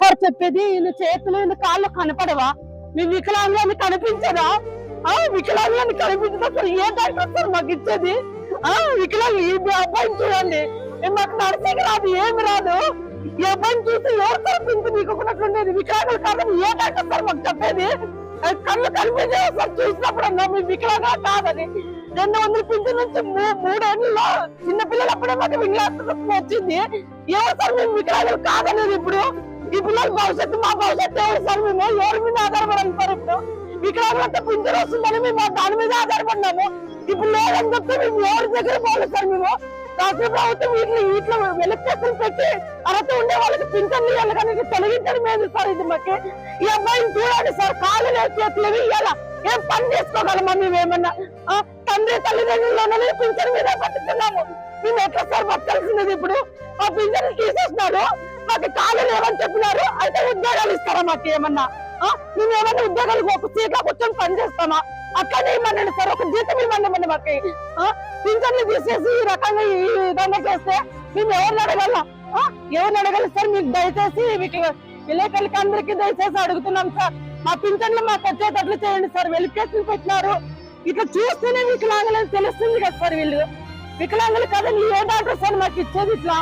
Sir చెప్పేది వీళ్ళు చేతులు వీళ్ళు కాళ్ళు కనపడవా? మీ వికలాంగాన్ని కనిపించదా? ఆ వికలాంగాన్ని కనిపించదా? సార్ ఏ డాక్టర్ సార్ మాకు ఇచ్చేది? ఆ వికలాంగు ఈ అబ్బాయిని చూడండి. మాకు నర్సింగ్ రాదు ఏమి రాదు. ఈ అబ్బాయిని చూసి ఎవరు సార్ నీకు నీకున్నట్లుండేది వికలాంగుల కారణం ఏ డాక్టర్ సార్ మాకు చెప్పేది? కళ్ళు కనిపించే సార్ చూసినప్పుడు అన్నా మీ వికలాంగా కాదని. రెండు వందల పింఛన్ నుంచి మూడేళ్ళలో చిన్నపిల్లలు చిన్న పిల్లలు అప్పుడే మాకు వికలాంగులకు వచ్చింది. ఎవరు సార్ మేము వికలాంగులు కాదనేది ఇప్పుడు? ఇప్పుడు పిల్లల భవిష్యత్తు మా భవిష్యత్తు ఎవరు సార్ మేము ఎవరి మీద ఆధారపడాలి సార్ ఇప్పుడు వికలాంగులంతా పింఛన్ వస్తుందని మేము దాని మీద ఆధారపడినాము. ఇప్పుడు లేదని చెప్తే మేము ఎవరి దగ్గర పోవాలి సార్ మేము రాష్ట్ర ప్రభుత్వం వీటిని వీటిలో వెలక్కేసులు పెట్టి అర్హత ఉండే వాళ్ళకి పింఛన్ ఇవ్వాలి కానీ తొలగించడం ఏంది సార్ ఇది మాకు. ఈ అబ్బాయిని చూడండి సార్ కాళ్ళు లేదు చేతులు లేవు. ఇవ్వాలా ఏం పని చేసుకోగలమా మేము ఏమన్నా? తండ్రి తల్లిదండ్రులను పింఛన్ మీద పట్టుకున్నాము మేము ఎట్లా సార్ బతకాల్సినది ఇప్పుడు? ఆ పింఛన్ తీసేస్తున్నాడు మాకు కాలు లేవని చెప్పినారు. అయితే ఉద్యోగాలు ఇస్తారా మాకు ఏమన్నా? ఆ, మేము ఏమన్నా ఉద్యోగాలు ఒక సీట్లో కూర్చొని పని చేస్తామా? అట్లనే ఇవ్వమండి సార్ ఒక జీతం ఇవ్వండి మాకు. ఆ, పింఛన్లు తీసేసి ఈ రకంగా ఈ విధంగా చేస్తే మేము ఎవరిని అడగల? ఆ, ఎవరిని అడగాలి సార్? మీకు దయచేసి మీకు విలేకరులకి అందరికీ దయచేసి అడుగుతున్నాం సార్. మా పింఛన్లు మాకు వచ్చేటట్లు చేయండి సార్. వెలికేసులు పెట్టినారు. ఇట్లా చూస్తేనే వికలాంగులని తెలుస్తుంది కదా సార్ వీళ్ళు. వికలాంగులు కదండి ఏ డాక్టర్ సార్ మాకు ఇచ్చేది ఇట్లా?